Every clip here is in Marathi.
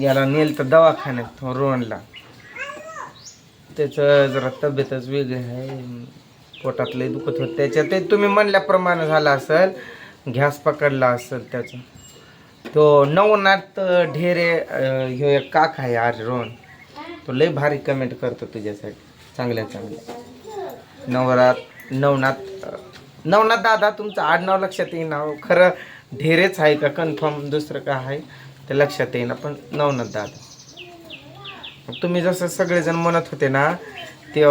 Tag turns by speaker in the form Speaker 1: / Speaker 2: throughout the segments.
Speaker 1: याला नेल तर दवाखान्यात रोहनला. त्याचं जरा तब्येतच वेगळी आहे. पोटात दुखत होत. त्याच्या ते तुम्ही म्हणल्याप्रमाणे झालं असेल घ्यास पकडला असेल त्याचं. तो नवनाथ ढेरे ह्यो एक काक आहे आर रोहन. तो लय भारी कमेंट करतो तुझ्यासाठी चांगल्या चांगल्या. नवरात नवनाथ नवनाथ दादा तुमचं आडनाव लक्षात येईन नाव हो. खरं ढेरेच आहे का? कन्फर्म दुसरं काय आहे? ते लक्षात येईना. पण नवनाथ दादा. तुम्ही जसं सगळेजण म्हणत होते ना ते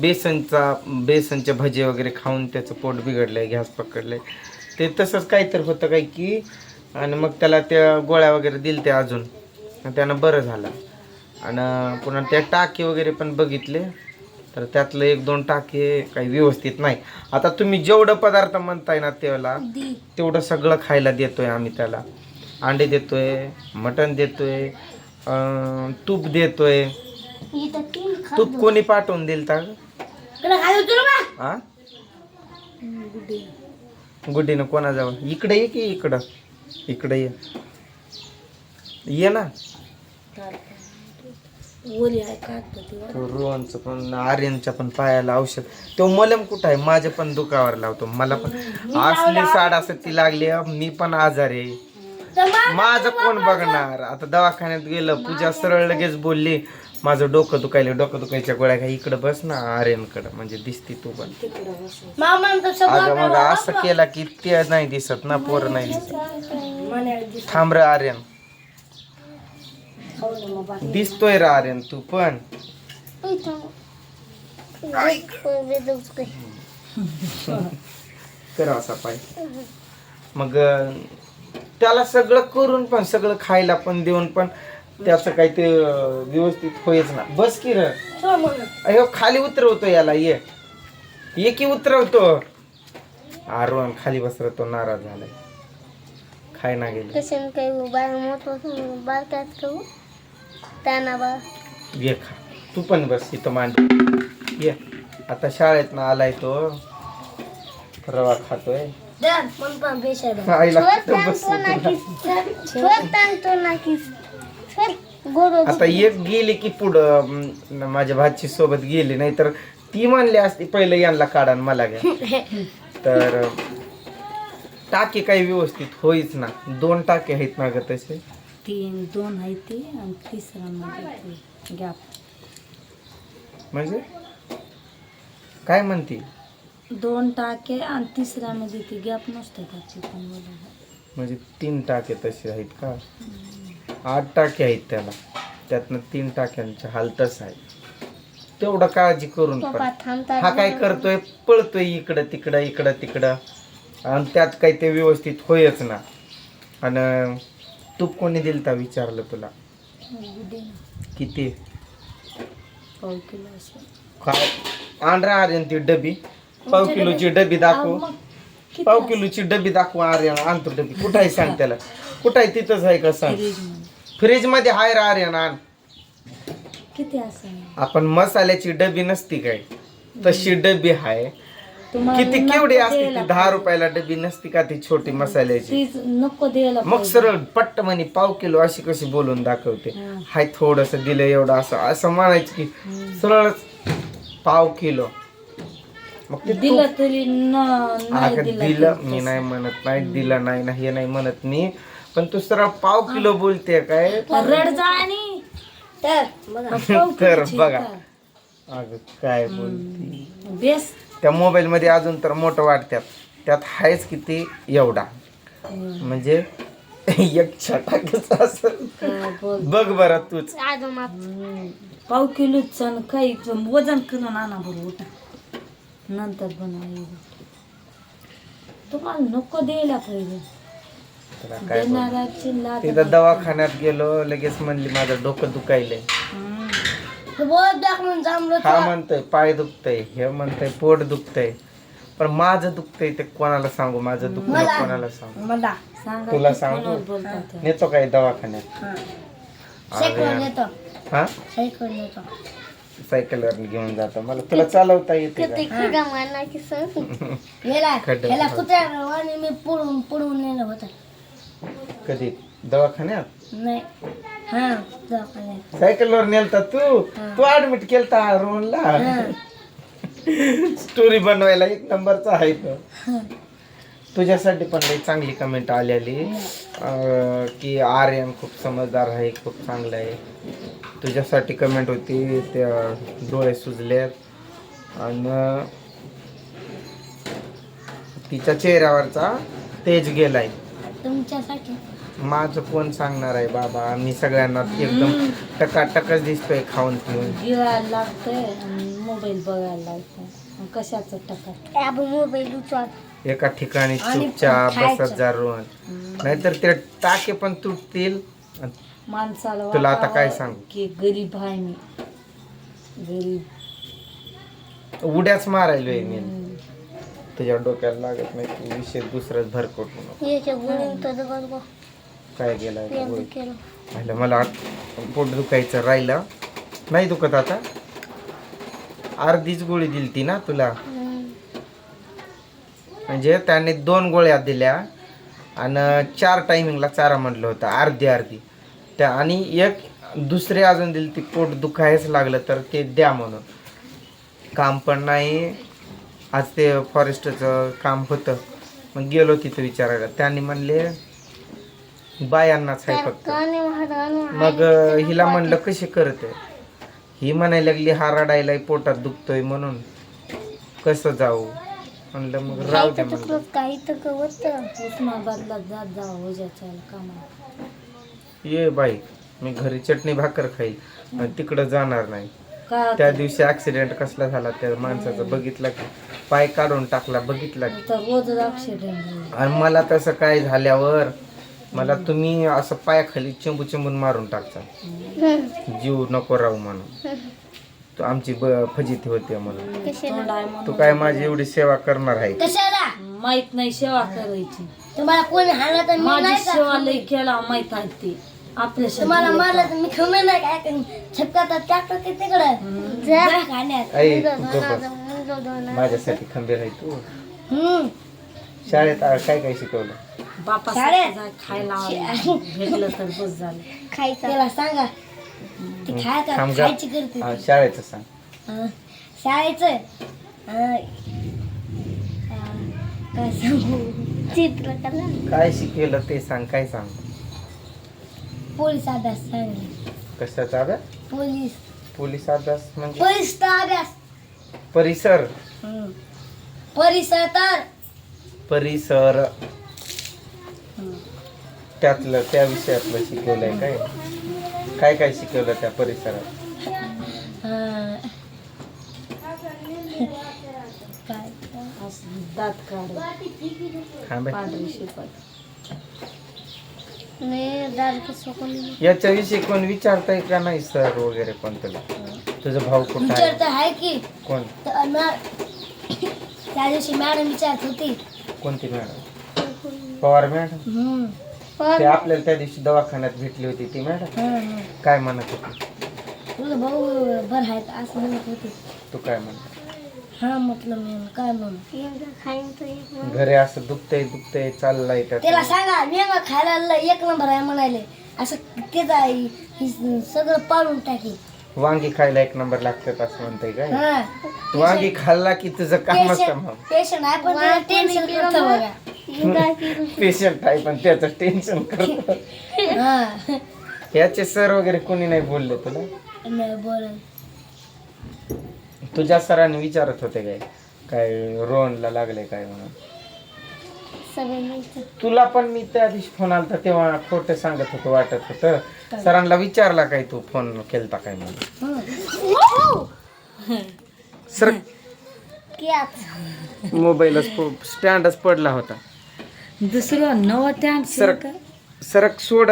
Speaker 1: बेसनचा बेसनचे भजे वगैरे खाऊन त्याचं पोट बिघडलंय गॅस पकडलंय. ते तसंच काहीतरी होतं काय की आणि मग त्याला त्या गोळ्या वगैरे दिल ते अजून त्यानं बरं झालं. आणि पुन्हा त्या टाके वगैरे पण बघितले. तर त्यातलं एक दोन टाके काही व्यवस्थित नाही. आता तुम्ही जेवढं पदार्थ म्हणताय ना त्याला तेवढं सगळं खायला देतोय आम्ही त्याला. अंडे देतोय मटण देतोय अं, तूप देतोय. तूप कोणी पाठवून दिल का हा गुड्डीनं कोणाजवळ? इकडे ये की इकडं? इकडे ये. ये ना.
Speaker 2: आहे ती?
Speaker 1: तो रोहनचं पण आर्यनच्या पण पायाला औषध. तो मलम कुठं आहे? माझ्या पण दुखावर लावतो. मला पण. असली साडासती लागली मी पण आजारी आहे. माझं कोण बघणार आता दवाखान्यात गेलं पूजा सरळ लगेच बोलली माझं डोकं दुखायलं डोकं दुखायच्या गोळ्या काय इकडं बस ना आर्यनकडं म्हणजे दिसती तू पण
Speaker 2: मामा
Speaker 1: अगं मग असं केला की ते नाही दिसत ना पोर नाही दिसत थांब रे आर्यन दिसतोय रे आर्यन तू पण कर असा पाय मग त्याला सगळं करून पण सगळं खायला पण देऊन पण त्याचं काही ते अं, व्यवस्थित होईच ना. बस की र. अयो खाली उतरवतो याला ये. ये की उतरवतो. आरोन खाली बसरतो नाराज झालाय. खाय ना गेले.
Speaker 2: कशाने काही मोठं करू त्यांना बा
Speaker 1: ये खा. तू पण बस इथं मांड. ये. आता शाळेत ना आलाय तो. रवा खातोय. आता एक गेली की पुढं माझ्या भाची सोबत गेली नाही तर ती म्हणली असती पहिलं यांना काढा मला घ्या. तर टाके काही व्यवस्थित होईच ना. दोन टाके आहेत ना ग तसे.
Speaker 2: तीन दोन आहे ती आणि तिसरा मध्ये गॅप
Speaker 1: म्हणजे? काय म्हणती?
Speaker 2: दोन टाके आणि तिसऱ्या मध्ये ती गॅप नसते का चिकन
Speaker 1: म्हणजे तीन टाके तसे आहेत का? आठ टाके आहेत त्याला. त्यातनं तीन टाक्यांचे हालतच आहे. तेवढं काळजी करून पण हा काय करतोय? पळतोय इकडं तिकडं इकडं तिकडं. आणि त्यात काही ते व्यवस्थित होयच ना. आणि तूप कोणी दिलं तर विचारलं तुला? किती?
Speaker 2: पाव किलो असं.
Speaker 1: काय आणरा आर्यन ती डबी. पाव किलोची डबी दाखव. पाव किलोची डबी दाखव आर्यन. आणतो डबी. कुठं आहे सांग त्याला? कुठं आहे तिथंच आहे का सांग? फ्रीजमध्ये. हाय रे आर्यन आण.
Speaker 2: किती असं?
Speaker 1: आपण मसाल्याची डबी नसती काय? तशी डबी हाय किती केवढी असते ती? दहा रुपयाला डबी नसती का ती छोटी मसाल्याची?
Speaker 2: नको द्यायला
Speaker 1: मग. सरळ पट्ट म्हणे पाव किलो अशी कशी बोलून दाखवते. हाय थोडस दिलं एवढं असं. असं म्हणायचं की सरळच पाव किलो. मग ते
Speaker 2: दिलं तरी न नाही
Speaker 1: अगं
Speaker 2: दिलं
Speaker 1: मी. नाही म्हणत नाही दिलं नाही ना हे नाही म्हणत मी. पण तू सरळ पाव किलो बोलते काय?
Speaker 2: रड जा आणि तर
Speaker 1: बघा.
Speaker 2: तर.
Speaker 1: अगं काय बोलती.
Speaker 2: बेस.
Speaker 1: त्या मोबाईल मध्ये अजून तर मोठं वाटतात त्यात आहेच किती? एवढा. म्हणजे एक छटाकच असं
Speaker 2: काय बोल
Speaker 1: बघ बरं तूच.
Speaker 2: पाव किलोच आणि काही वजन करून आणा बरं उठा. नंतर बनवा तुम्हाला नको द्यायला पाहिजे.
Speaker 1: तुला काय बोलू?
Speaker 2: देणाऱ्याची लाज
Speaker 1: तिथं दवाखान्यात गेलो लगेच म्हणली माझं डोकं दुखायलंय. हा म्हणतोय पाय दुखतय. हे म्हणतंय पोट दुखतय. पण माझं दुखतंय ते कोणाला सांगू? माझं दुखणं कोणाला सांगू?
Speaker 2: मला. सांगा
Speaker 1: तुला
Speaker 2: की
Speaker 1: सांगू?
Speaker 2: कोणाला बोलतात ते.
Speaker 1: नेतो काय दवाखान्यात. अरे, हा? सायकलवर घेऊन जातो. मला तुला चालवता येते का? खड्डा
Speaker 2: मी पुढून पुढून नेलं होतं.
Speaker 1: कधी? दवाखान्यात?
Speaker 2: नाही. हा दवाखान्यात.
Speaker 1: सायकलवर नेलता तू? तू ऍडमिट केलता रोहनला स्टोरी बनवायला एक नंबरचा आहे तो. तुझ्यासाठी पण लई चांगली कमेंट आलेली की आर्यन खूप समजदार आहे खूप चांगला आहे. तुझ्यासाठी कमेंट होती त्या डोळे सुजलेत. आणि तिच्या चेहऱ्यावरचा तेज गेलाय.
Speaker 2: तुमच्यासाठी?
Speaker 1: माझं कोण सांगणार आहे बाबा? मी सगळ्यांना एकदम टकाटकच दिसतोय खाऊन पिऊन.
Speaker 2: गिळायला लागतंय आणि मोबाईल बघायला लागतंय. कशाचं टका मोबाईल
Speaker 1: एका ठिकाणी
Speaker 2: आणि
Speaker 1: चुपचाप
Speaker 2: खायचं.
Speaker 1: बसत जा रोहन. नाहीतर ते टाके पण तुटतील.
Speaker 2: माणसाला
Speaker 1: तुला आता काय
Speaker 2: वाटावं
Speaker 1: सांगू?
Speaker 2: की गरीब आहे मी. गरीब.
Speaker 1: उड्याच मारायलोय मी.
Speaker 2: हम्म.
Speaker 1: तुझ्या डोक्याला लागत नाही तू विषय दुसराच भरकट नको काय गेलाय का गोळी? पाहिलं मला आत- पोट दुखायचं राहिलं. नाही दुखत आता. अर्धीच गोळी दिली ती ना तुला. म्हणजे त्याने दोन गोळ्या दिल्या आणि चार टायमिंगला चारा म्हटलं होतं अर्धी अर्धी. त्या आणि एक दुसरी अजून दिली ती पोट दुखायच लागलं तर ते द्या म्हणून. काम पण नाही. आज ते फॉरेस्टचं काम होतं. मग गेलो तिथं विचारायला. त्यांनी म्हणले बायांनाच आहे फक्त. मग हिला म्हणलं कशी करते ही म्हणायला लागली हा रडायला पोटात दुखतोय म्हणून. कसं जाऊ? म्हणलं मग राहू दे म्हणलं.
Speaker 2: उस्मानाबादला जात जा ओझ्याच्या कामाला.
Speaker 1: ये बाई मी घरी चटणी भाकर खाईल आणि तिकडं जाणार नाही.
Speaker 2: का?
Speaker 1: त्या दिवशी ऍक्सिडेंट कसला झाला त्या माणसाचं बघितलं की पाय काढून टाकला बघितला की.
Speaker 2: तर रोज ऍक्सिडेंट
Speaker 1: आणि मला तसं काय झाल्यावर मला तुम्ही असं पायाखाली चिंबू चिंबून मारून टाकता. जीव नको राहू म्हणून. तू आमची ब फजिती होते म्हणून.
Speaker 2: तोंड आहे म्हणून
Speaker 1: तू काय माझी एवढी सेवा करणार आहे?
Speaker 2: माहीत नाही सेवा करायची.
Speaker 3: तुम्हाला कोणी हाणलं तर मी
Speaker 2: माझी
Speaker 3: नाही का
Speaker 2: सेवा लई केला माहीत आहे ते.
Speaker 3: मारलं तर मी नाही काय करीन ते तिकडं. जा खाण्यात.
Speaker 1: ऐ, तू गप्प बस. माझ्यासाठी खंबीर आहे तू.
Speaker 3: हम्म.
Speaker 1: शाळेत आ- काय काय शिकवलं?
Speaker 2: बापा
Speaker 3: शाळेत?
Speaker 2: खायला भेटलं तर बस झालं.
Speaker 3: खायचं. त्याला सांगा ती खायचं
Speaker 1: थांब गं.
Speaker 3: खायची करते
Speaker 1: हा, शाळेचं सांग.
Speaker 3: शाळेचं. काय सांगू
Speaker 1: काय ते सांग काय सांग?
Speaker 3: पोलीस अभ्यास सांगले
Speaker 1: कशाचा अभ्यास?
Speaker 3: पोलीस.
Speaker 1: पोलीस अभ्यास म्हणजे?
Speaker 3: पोलीसचा अभ्यास.
Speaker 1: परिसर.
Speaker 3: हं. परिसर तर.
Speaker 1: परिसर. त्यातलं त्या विषयातलं शिकवलंय काय? काय काय शिकवलं त्या परिसरात?
Speaker 3: हं. काय
Speaker 2: असं दात काढ
Speaker 1: थांबे.
Speaker 2: पांढरी शिकवत
Speaker 3: मी दारू सोकून
Speaker 1: याच्याविषयी कोण विचारताय का नाही सर वगैरे कोण तुला तुझा भाऊ कुठं आहे?
Speaker 3: की.
Speaker 1: कोण?
Speaker 3: तर मॅ- त्या दिवशी मॅडम विचारत होती.
Speaker 1: कोणती मॅडम? पवार मॅडम. ते आपल्याला त्या दिवशी दवाखान्यात भेटली होती ती मॅडम. काय म्हणत होती?
Speaker 3: तुझं भाऊ बरं आहे का? असं म्हणत होती.
Speaker 1: तू काय म्हणत?
Speaker 3: हा म्हटलं मी काय म्हणून
Speaker 1: घरी असं दुखतंय दुखतंय चाललंय
Speaker 3: त्याला
Speaker 1: त्यात
Speaker 3: सांगा मेंगा खायला एक नंबर आहे म्हणाले असं ही सगळं पाडून टाकी
Speaker 1: वांगी खायला एक नंबर लागतात असं म्हणतंय काय?
Speaker 3: हा.
Speaker 1: वांगी खाल्ला की तुझं काम असतं मग.
Speaker 3: पेशंट आहे पण टेन्शन करतं बघा.
Speaker 1: पेशंट आहे पण त्याचं टेन्शन करतो.
Speaker 3: हा
Speaker 1: याचे सर वगैरे कोणी नाही बोलले तुला?
Speaker 3: नाही
Speaker 1: तुझ्या सरांनी विचारत होते काय? काय रोहनला लागले काय म्हणून? तुला पण मी त्या दिवशी फोन आलता तेव्हा खोटं सांगत होतं वाटत होतं. सरांना विचारला काय तू फोन केलता काय म्हणून? सर मोबाईलच स्टँडच पडला होता.
Speaker 2: दुसरं नवं टँक
Speaker 1: सरक सरक सोड.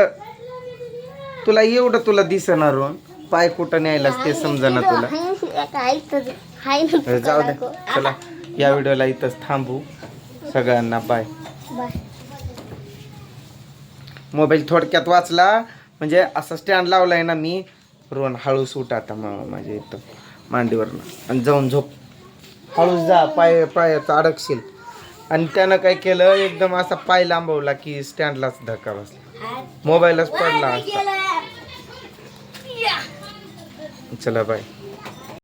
Speaker 1: तुला एवढं तुला दिसणार रोहन पाय कुठं न्यायलाच ते समजना तुला. जाऊ दे. चला या व्हिडिओला इथंच थांबू. सगळ्यांना बाय मोबाईल थोडक्यात वाचला. म्हणजे असं स्टँड लावलाय ना मी. रोहन हळूच उठ आता मा- माझ्या इथं मांडीवरनं. आणि जाऊन झोप. हळूच जा पाय पायाचं अडकशील. आणि त्यानं काय केलं? एकदम असा पाय लांबवला की स्टँडलाच धक्का बसला मोबाईलच पडला असता. चला बाय.